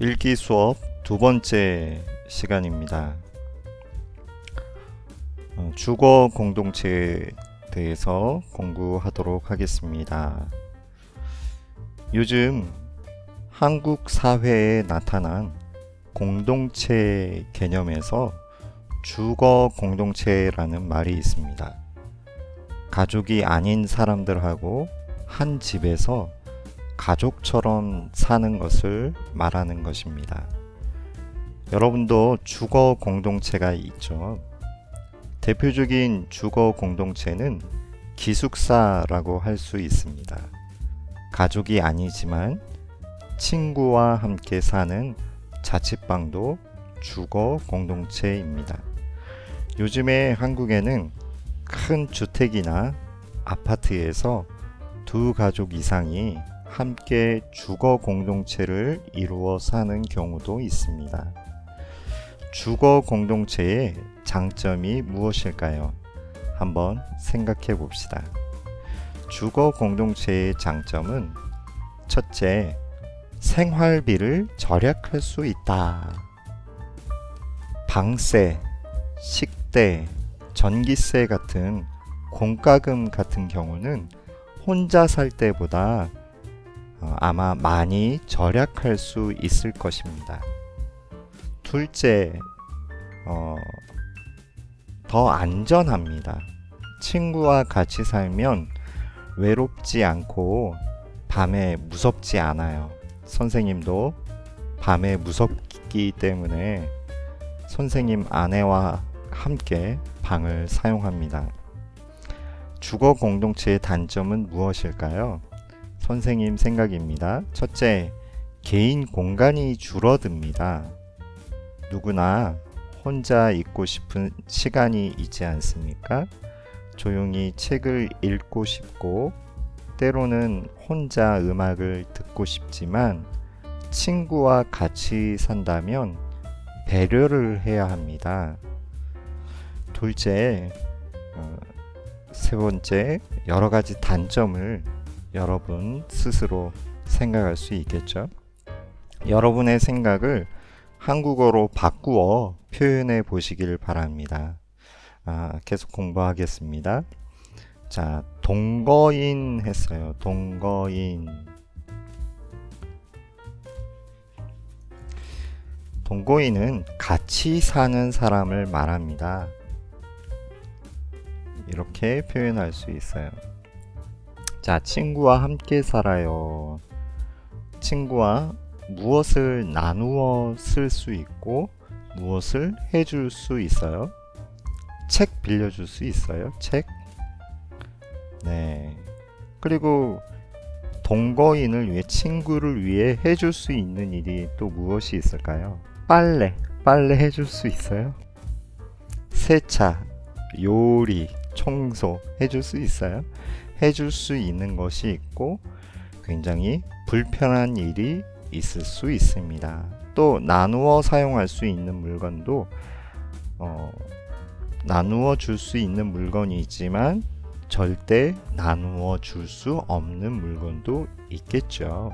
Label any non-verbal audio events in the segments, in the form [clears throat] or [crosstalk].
읽기 수업 두 번째 시간입니다. 어, 주거 공동체에 대해서 공부하도록 하겠습니다. 요즘 한국 사회에 나타난 공동체 개념에서 주거 공동체라는 말이 있습니다. 가족이 아닌 사람들하고 한 집에서 가족처럼 사는 것을 말하는 것입니다. 여러분도 주거 공동체가 있죠. 대표적인 주거 공동체는 기숙사라고 할 수 있습니다. 가족이 아니지만 친구와 함께 사는 자취방도 주거 공동체입니다. 요즘에 한국에는 큰 주택이나 아파트에서 두 가족 이상이 함께 주거 공동체를 이루어 사는 경우도 있습니다. 주거 공동체의 장점이 무엇일까요? 한번 생각해 봅시다. 주거 공동체의 장점은 첫째, 생활비를 절약할 수 있다. 방세, 식대, 전기세 같은 공과금 같은 경우는 혼자 살 때보다 어, 아마 많이 절약할 수 있을 것입니다. 둘째, 어, 더 안전합니다. 친구와 같이 살면 외롭지 않고 밤에 무섭지 않아요. 선생님도 밤에 무섭기 때문에 선생님 아내와 함께 방을 사용합니다. 주거 공동체의 단점은 무엇일까요? 선생님 생각입니다. 첫째, 개인 공간이 줄어듭니다. 누구나 혼자 있고 싶은 시간이 있지 않습니까? 조용히 책을 읽고 싶고, 때로는 혼자 음악을 듣고 싶지만, 친구와 같이 산다면 배려를 해야 합니다. 둘째, 어, 세 번째, 여러 가지 단점을 여러분 스스로 생각할 수 있겠죠. 여러분의 생각을 한국어로 바꾸어 표현해 보시길 바랍니다. 아, 계속 공부하겠습니다. 자, 동거인 했어요. 동거인. 동거인은 같이 사는 사람을 말합니다. 이렇게 표현할 수 있어요. 자, 친구와 함께 살아요. 친구와 무엇을 나누어 쓸 수 있고 무엇을 해줄 수 있어요? 책 빌려줄 수 있어요? 책? 네. 그리고 동거인을 위해 친구를 위해 해줄 수 있는 일이 또 무엇이 있을까요? 빨래. 빨래 해줄 수 있어요? 세차, 요리, 청소 해줄 수 있어요? 해줄 수 있는 것이 있고 굉장히 불편한 일이 있을 수 있습니다. 또 나누어 사용할 수 있는 물건도 어, 나누어 줄 수 있는 물건이 있지만 절대 나누어 줄 수 없는 물건도 있겠죠.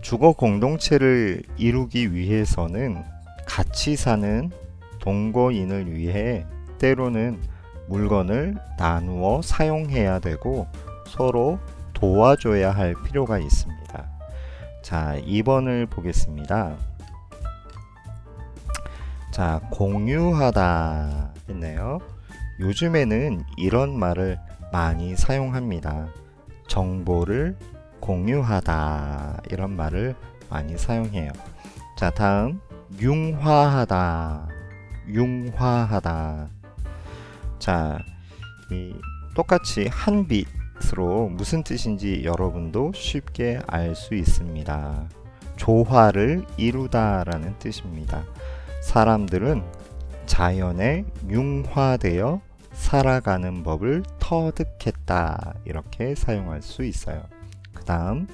주거 공동체를 이루기 위해서는 같이 사는 동거인을 위해 때로는 물건을 나누어 사용해야 되고 서로 도와줘야 할 필요가 있습니다. 자, 2번을 보겠습니다. 자, 공유하다 했네요. 요즘에는 이런 말을 많이 사용합니다. 정보를 공유하다 이런 말을 많이 사용해요. 자, 다음 융화하다. 융화하다. 자, 이 똑같이 한 빛으로 무슨 뜻인지 여러분도 쉽게 알 수 있습니다. 조화를 이루다라는 뜻입니다. 사람들은 자연에 융화되어 살아가는 법을 터득했다. 이렇게 사용할 수 있어요. 그 다음,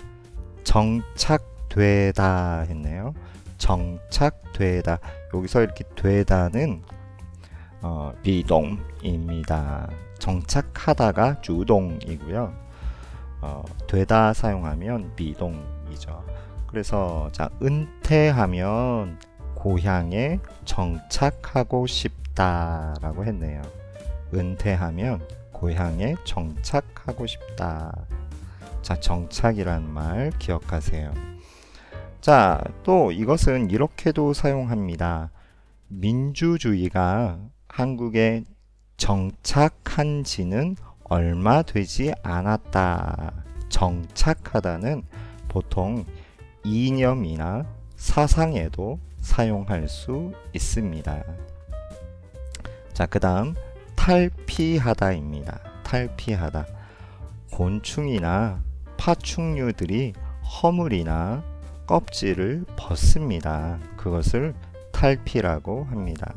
정착되다 했네요. 정착되다. 여기서 이렇게 되다는 어, 비동입니다. 정착하다가 주동이고요. 어, 되다 사용하면 비동이죠. 그래서 자, 은퇴하면 고향에 정착하고 싶다라고 했네요. 은퇴하면 고향에 정착하고 싶다. 자, 정착이라는 말 기억하세요. 자, 또 이것은 이렇게도 사용합니다. 민주주의가 한국에 정착한 지는 얼마 되지 않았다. 정착하다는 보통 이념이나 사상에도 사용할 수 있습니다. 자, 그 다음 탈피하다입니다. 탈피하다. 곤충이나 파충류들이 허물이나 껍질을 벗습니다. 그것을 탈피라고 합니다.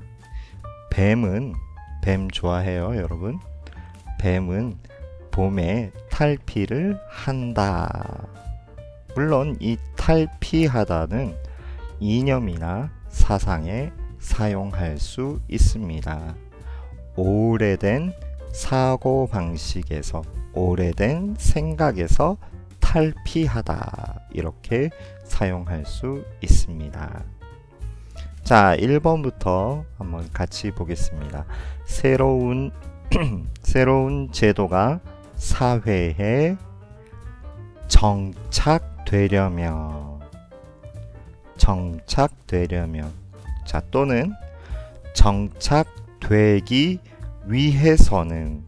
뱀은 뱀 좋아해요, 여러분? 뱀은 봄에 탈피를 한다. 물론 이 탈피하다는 이념이나 사상에 사용할 수 있습니다. 오래된 사고 방식에서 오래된 생각에서 탈피하다 이렇게 사용할 수 있습니다. 자, 1번부터 한번 같이 보겠습니다. 새로운 [clears throat] 새로운 제도가 사회에 정착되려면 정착되려면. 자 또는 정착되기 위해서는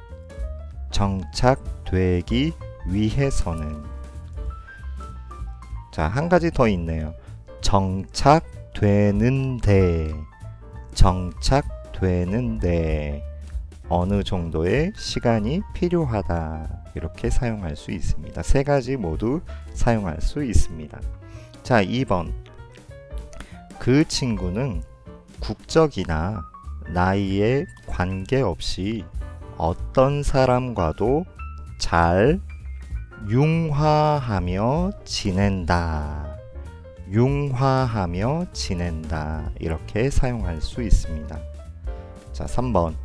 정착되기 위해서는. 자 한 가지 더 있네요. 정착 되는데 정착되는데 어느 정도의 시간이 필요하다. 이렇게 사용할 수 있습니다. 세 가지 모두 사용할 수 있습니다. 자 2번. 그 친구는 국적이나 나이에 관계없이 어떤 사람과도 잘 융화하며 지낸다. 융화하며 지낸다. 이렇게 사용할 수 있습니다. 자, 3번.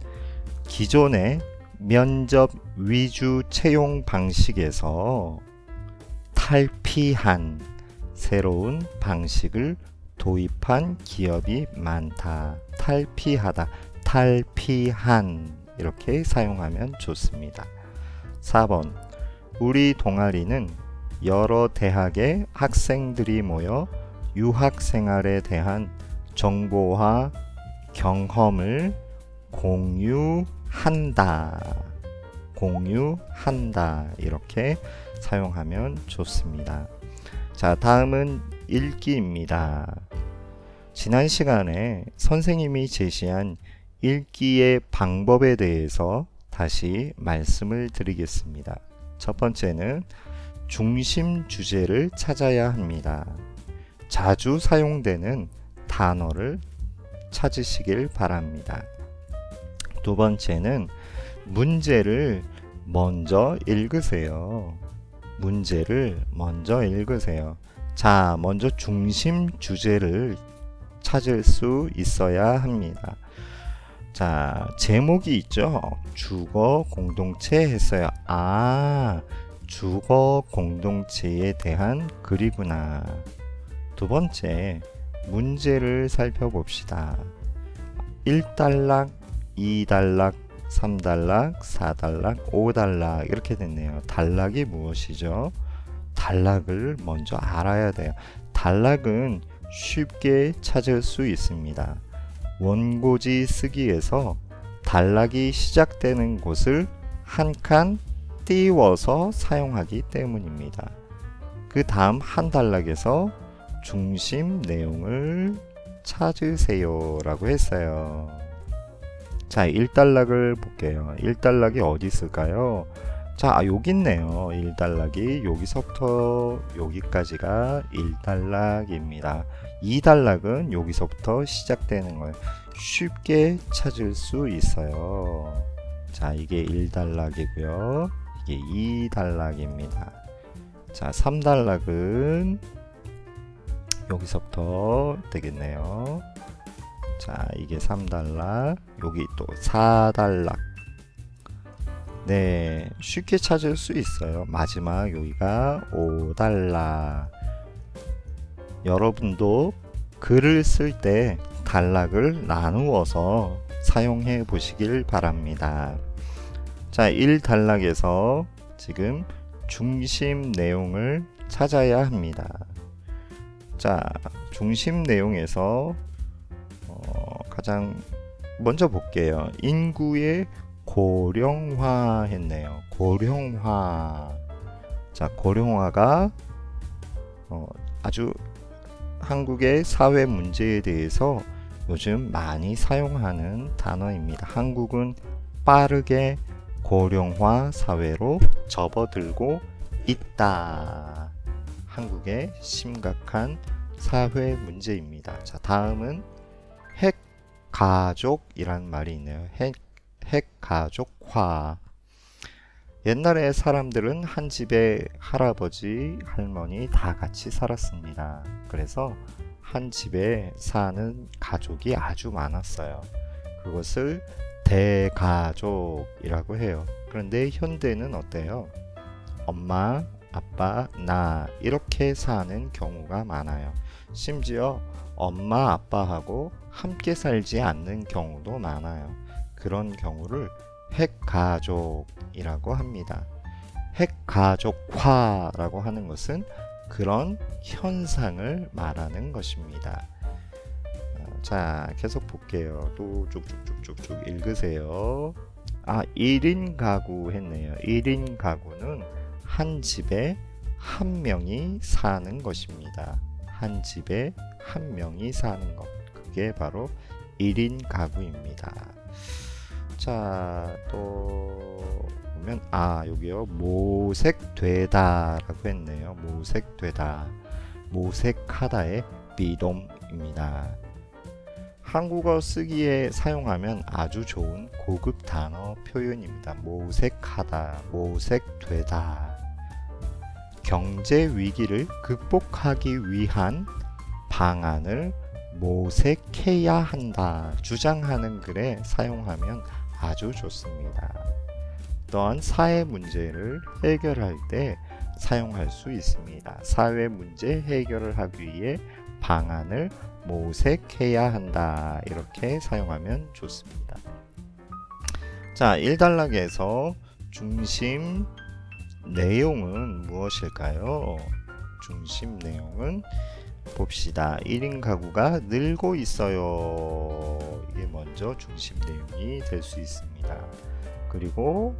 기존의 면접 위주 채용 방식에서 탈피한 새로운 방식을 도입한 기업이 많다. 탈피하다. 탈피한 이렇게 사용하면 좋습니다. 4번 우리 동아리는 여러 대학의 학생들이 모여 유학 생활에 대한 정보와 경험을 공유한다. 공유한다. 이렇게 사용하면 좋습니다. 자, 다음은 읽기입니다. 지난 시간에 선생님이 제시한 읽기의 방법에 대해서 다시 말씀을 드리겠습니다. 첫 번째는 중심 주제를 찾아야 합니다. 자주 사용되는 단어를 찾으시길 바랍니다. 두 번째는 문제를 먼저 읽으세요. 문제를 먼저 읽으세요. 자, 먼저 중심 주제를 찾을 수 있어야 합니다. 자, 제목이 있죠. 주거 공동체 했어요. 아, 주거 공동체에 대한 글이구나. 두 번째, 문제를 살펴봅시다. 1달락, 2달락, 3달락, 4달락, 5달락 이렇게 됐네요. 단락이 무엇이죠? 단락을 먼저 알아야 돼요. 단락은 쉽게 찾을 수 있습니다. 원고지 쓰기에서 단락이 시작되는 곳을 한 칸 띄워서 사용하기 때문입니다. 그 다음 한 단락에서 중심 내용을 찾으세요 라고 했어요. 자, 1단락을 볼게요. 1단락이 어디 있을까요? 자, 아, 여기 있네요. 1단락이 여기서부터 여기까지가 1단락입니다. 2단락은 여기서부터 시작되는 거예요. 쉽게 찾을 수 있어요. 자, 이게 1단락이고요. 이게 2단락입니다. 자, 3단락은 여기서부터 되겠네요. 자, 이게 3달락, 여기 또 4달락. 네, 쉽게 찾을 수 있어요. 마지막 여기가 5달락. 여러분도 글을 쓸 때 단락을 나누어서 사용해 보시길 바랍니다. 자, 1단락에서 지금 중심 내용을 찾아야 합니다. 자, 중심 내용에서 어, 가장 먼저 볼게요. 인구의 고령화 했네요. 고령화. 자, 고령화가 어, 아주 한국의 사회 문제에 대해서 요즘 많이 사용하는 단어입니다. 한국은 빠르게 고령화 사회로 접어들고 있다. 한국의 심각한 사회 문제입니다. 자, 다음은 핵 가족이란 말이 있네요. 핵, 핵 가족화. 옛날에 사람들은 한 집에 할아버지, 할머니 다 같이 살았습니다. 그래서 한 집에 사는 가족이 아주 많았어요. 그것을 대가족이라고 해요. 그런데 현대는 어때요? 엄마, 아빠, 나 이렇게 사는 경우가 많아요. 심지어 엄마, 아빠하고 함께 살지 않는 경우도 많아요. 그런 경우를 핵가족이라고 합니다. 핵가족화라고 하는 것은 그런 현상을 말하는 것입니다. 어, 자, 계속 볼게요. 또 쭉쭉쭉쭉쭉 읽으세요. 아, 1인 가구 했네요. 1인 가구는 한 집에 한 명이 사는 것입니다. 한 집에 한 명이 사는 것. 그게 바로 1인 가구입니다. 자, 또 보면 아, 여기요. 모색되다라고 했네요. 모색되다. 모색하다의 비동입니다. 한국어 쓰기에 사용하면 아주 좋은 고급 단어 표현입니다. 모색하다, 모색되다. 경제 위기를 극복하기 위한 방안을 모색해야 한다. 주장하는 글에 사용하면 아주 좋습니다. 또한 사회 문제를 해결할 때 사용할 수 있습니다. 사회 문제 해결을 하기 위해 방안을 모색해야 한다. 이렇게 사용하면 좋습니다. 자, 1단락에서 중심 내용은 무엇일까요? 중심 내용은 봅시다. 1인 가구가 늘고 있어요. 이게 먼저 중심 내용이 될 수 있습니다. 그리고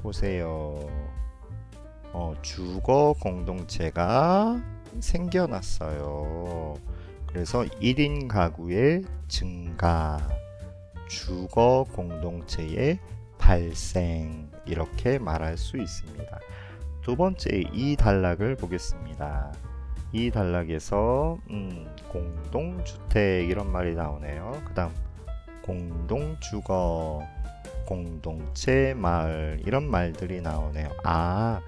보세요. 어, 주거 공동체가 생겨났어요. 그래서 1인 가구의 증가, 주거 공동체의 발생 이렇게 말할 수 있습니다. 두 번째 이 단락을 보겠습니다. 이 단락에서 음, 공동주택 이런 말이 나오네요. 그 다음 공동주거, 공동체 마을 이런 말들이 나오네요. 아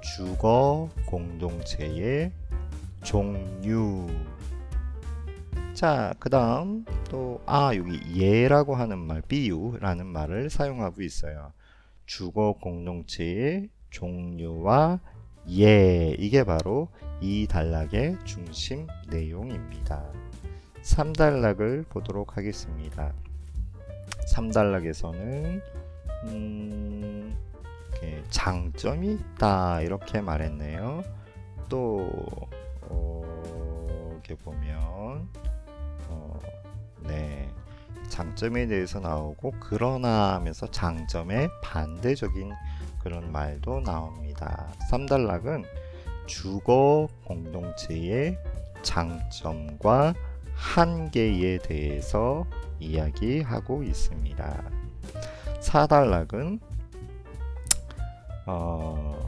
주거 공동체의 종류. 자, 그 다음 또, 아, 여기 예라고 하는 말, 비유라는 말을 사용하고 있어요. 주거 공동체의 종류와 예, 이게 바로 이 단락의 중심 내용입니다. 3단락을 보도록 하겠습니다. 3단락에서는 음, 장점이 있다 이렇게 말했네요. 또 어, 이렇게 보면 어, 네 장점에 대해서 나오고 그러나 하면서 장점의 반대적인 그런 말도 나옵니다. 3단락은 주거 공동체의 장점과 한계에 대해서 이야기하고 있습니다. 4단락은 어,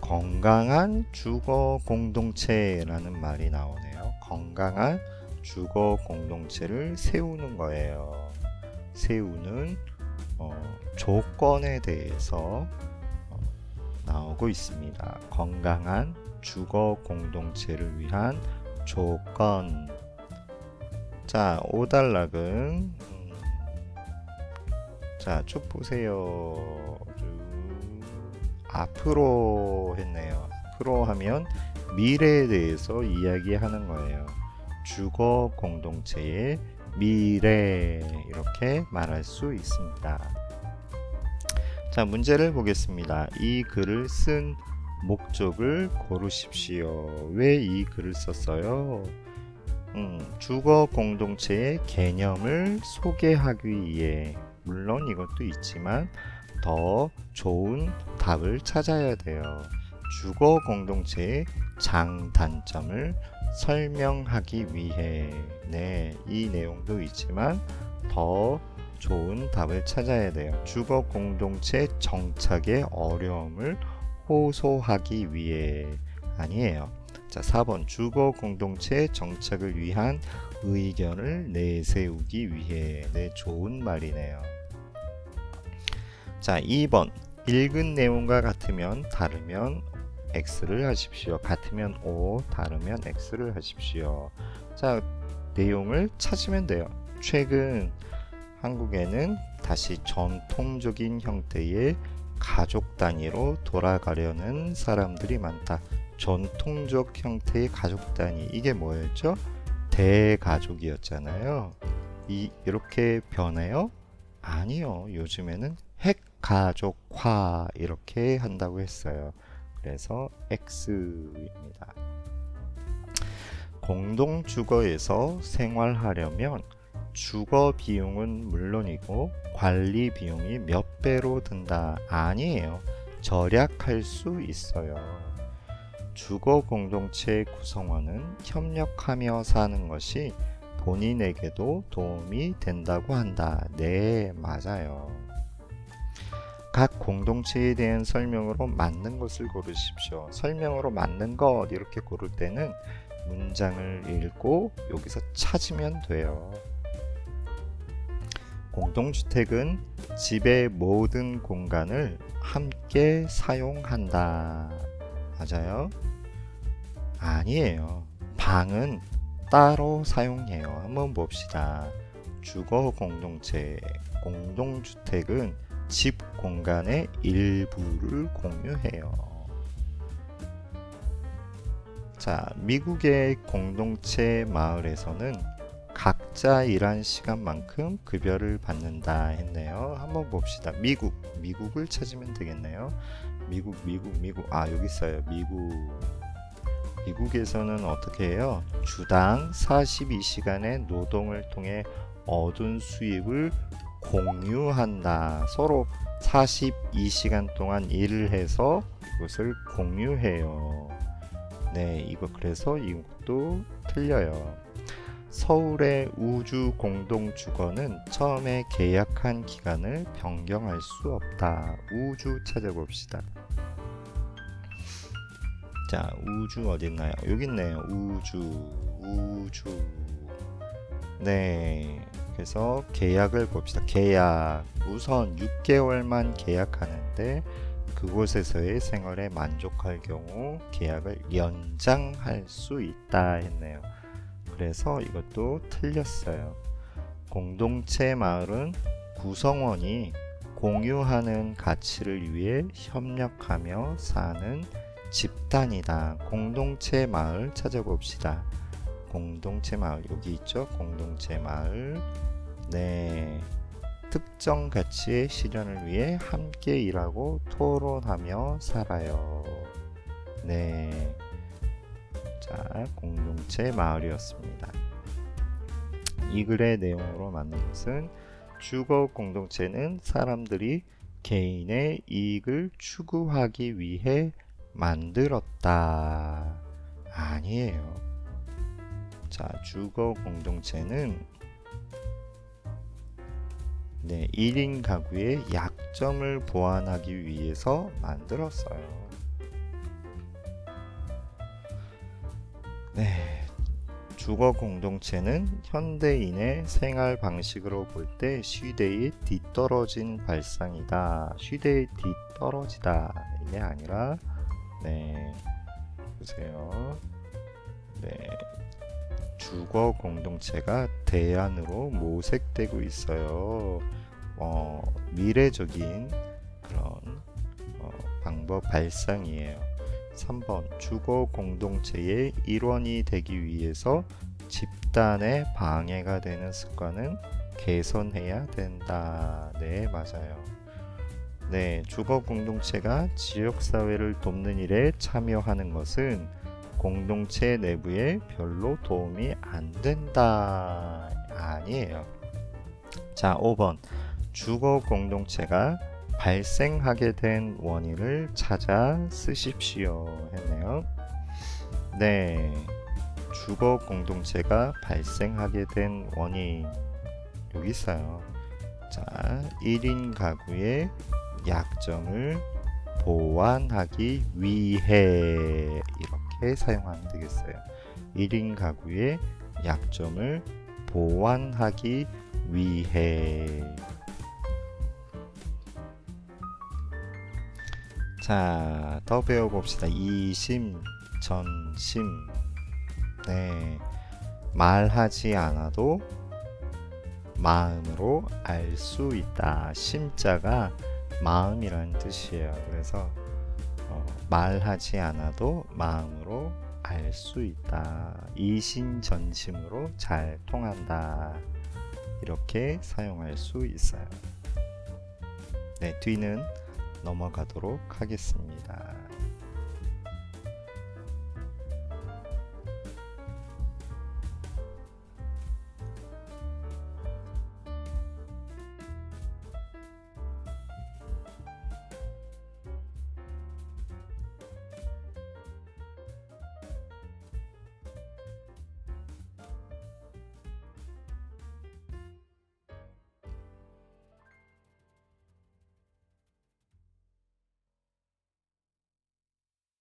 건강한 주거 공동체라는 말이 나오네요. 건강한 주거 공동체를 세우는 거예요. 세우는 어, 조건에 대해서 어, 나오고 있습니다. 건강한 주거 공동체를 위한 조건. 자, 5단락은 음, 자, 쭉 보세요. 쭉 앞으로 했네요. 앞으로 하면 미래에 대해서 이야기하는 거예요. 주거 공동체의 미래 이렇게 말할 수 있습니다. 자, 문제를 보겠습니다. 이 글을 쓴 목적을 고르십시오. 왜 이 글을 썼어요? 음, 주거 공동체의 개념을 소개하기 위해 물론 이것도 있지만 더 좋은 답을 찾아야 돼요. 주거 공동체의 장단점을 설명하기 위해 네, 이 내용도 있지만 더 좋은 답을 찾아야 돼요. 주거 공동체 정착의 어려움을 호소하기 위해 아니에요. 자, 4번 주거 공동체 정착을 위한 의견을 내세우기 위해 네, 좋은 말이네요. 자, 2번 읽은 내용과 같으면 다르면 X를 하십시오. 같으면 O, 다르면 X를 하십시오. 자, 내용을 찾으면 돼요. 최근 한국에는 다시 전통적인 형태의 가족 단위로 돌아가려는 사람들이 많다. 전통적 형태의 가족 단위 이게 뭐였죠? 대가족이었잖아요. 이 이렇게 변해요? 아니요. 요즘에는 핵가족화 이렇게 한다고 했어요. 그래서 X입니다. 공동 주거에서 생활하려면 주거 비용은 물론이고 관리 비용이 몇 배로 든다 아니에요. 절약할 수 있어요. 주거 공동체 구성원은 협력하며 사는 것이 본인에게도 도움이 된다고 한다. 네, 맞아요. 각 공동체에 대한 설명으로 맞는 것을 고르십시오. 설명으로 맞는 것 이렇게 고를 때는 문장을 읽고 여기서 찾으면 돼요. 공동주택은 집의 모든 공간을 함께 사용한다. 맞아요? 아니에요. 방은 따로 사용해요. 한번 봅시다. 주거 공동체, 공동주택은 집 공간의 일부를 공유해요. 자, 미국의 공동체 마을에서는 각자 일한 시간만큼 급여를 받는다 했네요. 한번 봅시다. 미국, 미국을 찾으면 되겠네요. 미국, 미국, 미국. 아, 여기 있어요. 미국. 미국에서는 어떻게 해요? 주당 42시간의 노동을 통해 얻은 수입을 공유한다. 서로 42시간 동안 일을 해서 이것을 공유해요. 네, 이거 그래서 이것도 틀려요. 서울의 우주 공동 주거는 처음에 계약한 기간을 변경할 수 없다. 우주 찾아봅시다. 자, 우주 어디 있나요? 여기 있네요. 우주, 우주. 네. 그래서 계약을 봅시다. 계약. 우선 6개월만 계약하는데 그곳에서의 생활에 만족할 경우 계약을 연장할 수 있다 했네요. 그래서 이것도 틀렸어요. 공동체 마을은 구성원이 공유하는 가치를 위해 협력하며 사는 집단이다. 공동체 마을 찾아봅시다. 공동체 마을 여기 있죠? 공동체 마을. 네. 특정 가치의 실현을 위해 함께 일하고 토론하며 살아요. 네. 자, 공동체 마을이었습니다. 이 글의 내용으로 맞는 것은 주거 공동체는 사람들이 개인의 이익을 추구하기 위해 만들었다. 아니에요. 자, 주거 공동체는 네, 1인 가구의 약점을 보완하기 위해서 만들었어요. 네. 주거 공동체는 현대인의 생활 방식으로 볼 때 시대에 뒤떨어진 발상이다. 시대에 뒤떨어지다. 이게 아니라 네. 보세요. 네. 주거 공동체가 대안으로 모색되고 있어요. 어, 미래적인 그런 어, 방법 발상이에요. 3번 주거 공동체의 일원이 되기 위해서 집단의 방해가 되는 습관은 개선해야 된다. 네, 맞아요. 네, 주거 공동체가 지역 사회를 돕는 일에 참여하는 것은 공동체 내부에 별로 도움이 안 된다. 아니에요. 자, 5번. 주거 공동체가 발생하게 된 원인을 찾아 쓰십시오. 했네요. 네. 주거 공동체가 발생하게 된 원인 여기 있어요. 자, 1인 가구의 약정을 보완하기 위해 이렇게 사용하면 되겠어요. 1인 가구의 약점을 보완하기 위해 자, 더 배워봅시다. 이심, 전심. 네. 말하지 않아도 마음으로 알 수 있다. 심자가 마음이라는 뜻이에요. 그래서 어, 말하지 않아도 마음으로 알 수 있다. 이신전심으로 잘 통한다. 이렇게 사용할 수 있어요. 네, 뒤는 넘어가도록 하겠습니다.